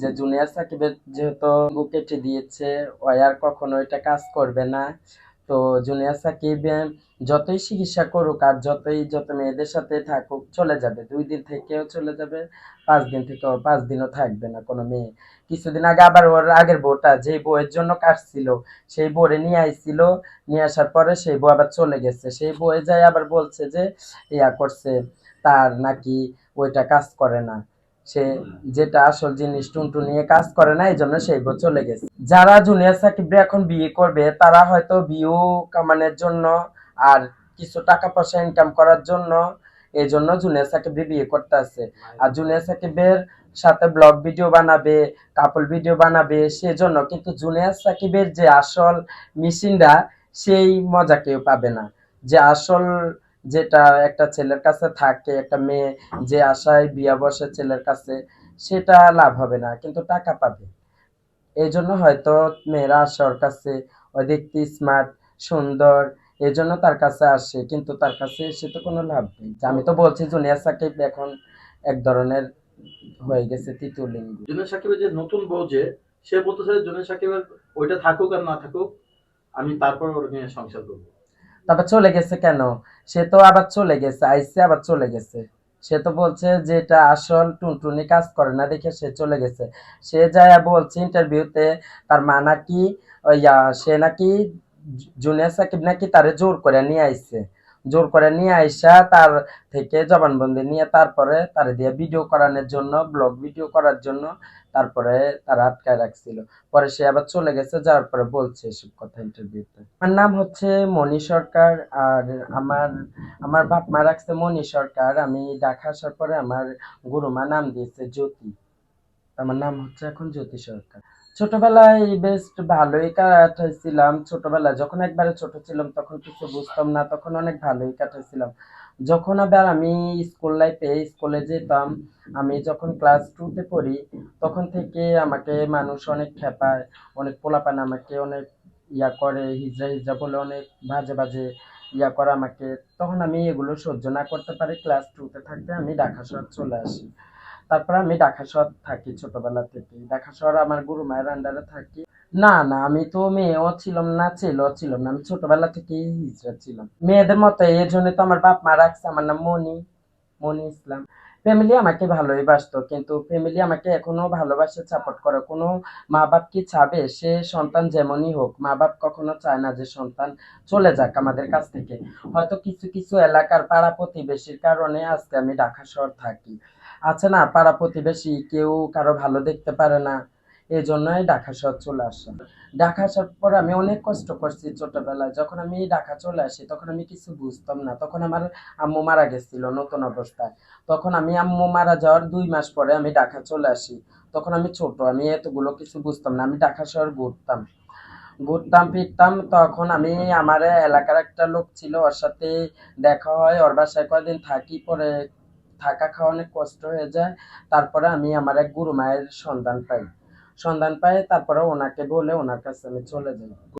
যে জুনিয়র সাকিবের যেহেতু কেটে দিয়েছে ও আর কখনো এটা কাজ করবে না। তো জুনিয়র সাকিব যতই চিকিৎসা করুক আর যতই যত মেয়েদের সাথে থাকুক, চলে যাবে। দুই দিন থেকেও চলে যাবে, পাঁচ দিন থেকেও, পাঁচ দিনও থাকবে না কোনো মেয়ে। কিছুদিন আগে আবার ওর আগের বউটা যে বউয়ের জন্য কাটছিল, সেই বউরে নিয়ে আইছিল। নিয়ে আসার পরে সেই বউ আবার চলে গেছে। সেই বউয়ে যায় আবার বলছে যে, ইয়া করছে, তার নাকি ওইটা কাজ করে না। সে যেটা আসল জিনিস টুনটু নিয়ে কাজ করে না এই জন্য সেই বউ চলে গেছে। যারা জুনিয়র সাকিব এখন বিয়ে করবে তারা হয়তো ভিউ কামানোর জন্য আর কিছু টাকা পয়সা ইনকাম করার জন্য এই জন্য জুনিয়র সাকিব বিয়ে করতে আছে। আর জুনিয়র সাকিবের সাথে ব্লগ ভিডিও বানাবে কাপল ভিডিও বানাবে সেজন্য কিন্তু জুনিয়র সাকিবের যে আসল মেশিনটা সেই মজা কেউ পাবে না। যে আসল যেটা একটা ছেলের কাছে থাকে, একটা মেয়ে যে আশায় বিয়া বসে ছেলের কাছে, সেটা লাভ হবে না, কিন্তু টাকা পাবে। এই জন্য হয়তো মেয়েরা আসে ওর কাছে ও দেখতে স্মার্ট সুন্দর এই জন্য তার কাছে আসে, কিন্তু তার কাছে এসে তো কোনো লাভ নেই। আমি তো বলছি জুনিয়র সাকিব এখন এক ধরনের হয়ে গেছে তৃতীয় লিঙ্গ। সাকিবের যে নতুন বউ যে, সে বলতেছে জুনিয়র সাকিবের ওইটা থাকুক আর না থাকুক, আমি তারপর ওর নিয়ে সংসার করব। তারপর চলে গেছে কেন? সে তো আবার চলে গেছে, আইসে আবার চলে গেছে। সে তো বলছে যে এটা আসল টুনটুনি কাজ করে না দেখে সে চলে গেছে। সে যায় বলছে ইন্টারভিউতে তার মা নাকি সে নাকি জুনিয়র সাকিব নাকি তারে জোর করে নিয়ে আইছে। জোর করে নিয়ে আইসা তার থেকে জবানবন্দি নিয়ে তারপরে তারে দিয়ে ভিডিও করানোর জন্য ব্লগ ভিডিও করার জন্য তারপরে তারা আটকায় রাখছিল। পরে সে আবার চলে গেছে, যাওয়ার পরে বলছে এসব কথা ইন্টারভিউতে আমার নাম হচ্ছে মনি সরকার আর আমার আমার বাপ মা রাখছে মনি সরকার। আমি ঢাকা আসার পরে আমার গুরুমা নাম দিয়েছে জ্যোতি। আমার নাম হচ্ছে এখন জ্যোতি সরকার। ছোটবেলায় বেশ ভালোই কাটাইছিলাম। ছোটবেলায় যখন একবারে ছোট ছিলাম, তখন কিছু বুঝতাম না, তখন অনেক ভালোই কাটাইছিলাম। যখন আবার আমি স্কুল লাইফে স্কুলে যেতাম, আমি যখন ক্লাস টুতে পড়ি, তখন থেকে আমাকে মানুষ অনেক খেপায়, অনেক পোলাপান আমাকে অনেক ইয়া করে, হিজড়া হিজড়া বলে অনেক বাজে বাজে ইয়া করে আমাকে। তখন আমি এগুলো সহ্য না করতে পারি ক্লাস টুতে থাকতে আমি ঢাকা শহর চলে আসি। তারপর আমি ঢাকা শহর থাকি ছোটবেলা থেকে। ঢাকা শহর আমার গুরু মায়ের আন্ডারে থাকি। না না, আমি তো মেয়েও ছিলাম না, ছেলেও ছিলাম না, আমি ছোটবেলা থেকেই হিজড়া ছিলাম। মেয়েদের মতো এর জন্য তো আমার বাপ মা রাখছে, আমার নাম মনি মনি ইসলাম। ফ্যামিলি আমাকে ভালোই বাসতো, কিন্তু ফ্যামিলি আমাকে এখনও ভালোবাসে সাপোর্ট করে। কোনো মা বাপ কি চাবে? সে সন্তান যেমনই হোক মা বাপ কখনো চায় না যে সন্তান চলে যাক আমাদের কাছ থেকে। হয়তো কিছু কিছু এলাকার পাড়া প্রতিবেশীর কারণে আজকে আমি ঢাকা শহর থাকি। আছে না, পাড়া প্রতিবেশী কেউ কারও ভালো দেখতে পারে না এই জন্যই ঢাকা শহর চলে আসা ঢাকা আসার পর আমি অনেক কষ্ট করছি ছোটবেলায়। যখন আমি ঢাকা চলে আসি, তখন আমি কিছু বুঝতাম না। তখন আমার আম্মু মারা গেছিল নতুন অবস্থায়। তখন আমি আম্মু মারা যাওয়ার দুই মাস পরে আমি ঢাকা চলে আসি। তখন আমি ছোট, আমি এতগুলো কিছু বুঝতাম না। আমি ঢাকা শহর ঘুরতাম। ঘুরতাম, ফিরতাম, তখন আমি আমার এলাকার একটা লোক ছিল, ওর সাথে দেখা হয়। ওর বাসায় কয়দিন থাকি, পরে থাকা খাওয়া অনেক কষ্ট হয়ে যায়, তারপরে আমি আমার এক গুরু মায়ের সন্ধান পাই। সন্ধান পাই তারপরে ওনাকে বলে ওনার কাছে আমি চলে যাই।